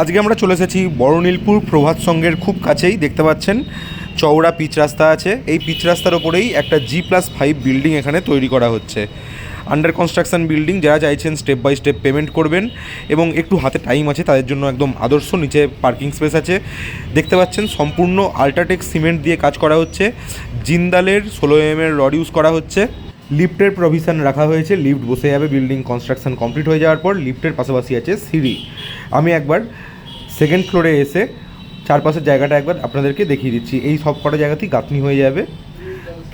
আজকে আমরা চলে এসেছি বড়নীলপুর প্রভাত সঙ্গের খুব কাছেই, দেখতে পাচ্ছেন, চওড়া পিচ রাস্তা আছে। এই পিচ রাস্তার ওপরেই একটা জি প্লাস ফাইভ বিল্ডিং এখানে তৈরি করা হচ্ছে। আন্ডার কনস্ট্রাকশন বিল্ডিং যারা চাইছেন স্টেপ বাই স্টেপ পেমেন্ট করবেন এবং একটু হাতে টাইম আছে, তাদের জন্য একদম আদর্শ, নিচে পার্কিং স্পেস আছে। দেখতে পাচ্ছেন, সম্পূর্ণ আল্ট্রাটেক সিমেন্ট দিয়ে কাজ করা হচ্ছে। জিন্দালের ষোলো এম এর রড ইউজ করা হচ্ছে। লিফটের প্রভিশন রাখা হয়েছে। লিফট বসে যাবে বিল্ডিং কনস্ট্রাকশন কমপ্লিট হয়ে যাওয়ার পর লিফটের পাশাপাশি আছে সিঁড়ি। আমি একবার সেকেন্ড ফ্লোরে এসে চারপাশের জায়গাটা একবার আপনাদেরকে দেখিয়ে দিচ্ছি। এই সব কটা জায়গাতেই গাঁথনি হয়ে যাবে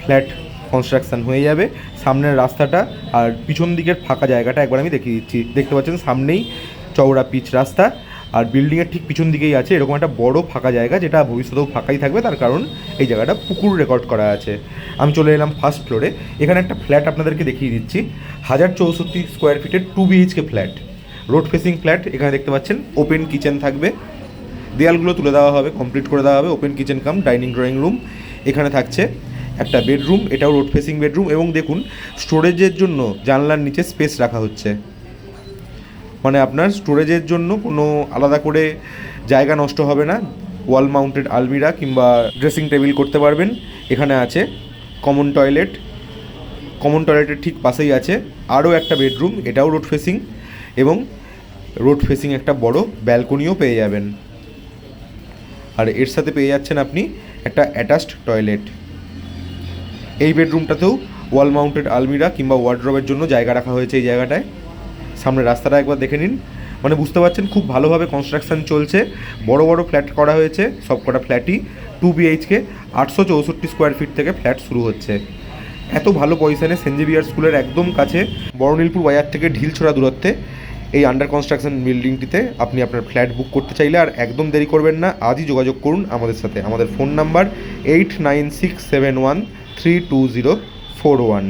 ফ্ল্যাট কনস্ট্রাকশন হয়ে যাবে, সামনের রাস্তাটা আর পিছন দিকের ফাঁকা জায়গাটা একবার আমি দেখিয়ে দিচ্ছি। দেখতে পাচ্ছেন সামনেই চওড়া পিচ রাস্তা আর বিল্ডিংয়ের ঠিক পিছন দিকেই আছে এরকম একটা বড় ফাঁকা জায়গা যেটা ভবিষ্যতেও ফাঁকাই থাকবে, তার কারণ এই জায়গাটা পুকুর রেকর্ড করা আছে। আমি চলে এলাম ফার্স্ট ফ্লোরে এখানে একটা ফ্ল্যাট আপনাদেরকে দেখিয়ে দিচ্ছি। হাজার চৌষট্টি স্কোয়ার ফিটের two BHK flat road facing flat এখানে দেখতে পাচ্ছেন ওপেন কিচেন থাকবে। দেয়ালগুলো তুলে দেওয়া হবে কমপ্লিট করে দেওয়া হবে open kitchen cum dining drawing room এখানে থাকছে একটা বেডরুম এটাও রোড ফেসিং বেডরুম এবং দেখুন স্টোরেজের জন্য জানলার নিচে স্পেস রাখা হচ্ছে। মানে আপনার স্টোরেজের জন্য কোনো আলাদা করে জায়গা নষ্ট হবে না। ওয়াল মাউন্টেড আলমিরা কিংবা ড্রেসিং টেবিল করতে পারবেন। এখানে আছে কমন টয়লেট কমন টয়লেটের ঠিক পাশেই আছে। আরও একটা বেডরুম এটাও রোড ফেসিং এবং রোড ফেসিং একটা বড় ব্যালকনিও পেয়ে যাবেন। আর এর সাথে পেয়ে যাচ্ছেন আপনি একটা অ্যাটাচড টয়লেট। এই বেডরুমটাতেও ওয়াল মাউন্টেড আলমিরা কিংবা ওয়ার্ড্রবের জন্য জায়গা রাখা হয়েছে এই জায়গাটায়। সামনে রাস্তাটা একবার দেখে নিন। মানে বুঝতে পারছেন খুব ভালোভাবে কনস্ট্রাকশন চলছে। বড় বড় ফ্ল্যাট করা হয়েছে সব কটা ফ্ল্যাটই টু বিএইচকে আটশো চৌষট্টি স্কোয়ার ফিট থেকে ফ্ল্যাট শুরু হচ্ছে। এত ভালো পজিশানে সেন্ট জেভিয়ার স্কুলের একদম কাছে বড়নীলপুর বাজার থেকে ঢিলছোড়া দূরত্বে এই আন্ডার কনস্ট্রাকশন বিল্ডিংটিতে আপনি আপনার ফ্ল্যাট বুক করতে চাইলে আর একদম দেরি করবেন না। আজই যোগাযোগ করুন আমাদের সাথে। আমাদের phone number eight nine six seven one three two zero four one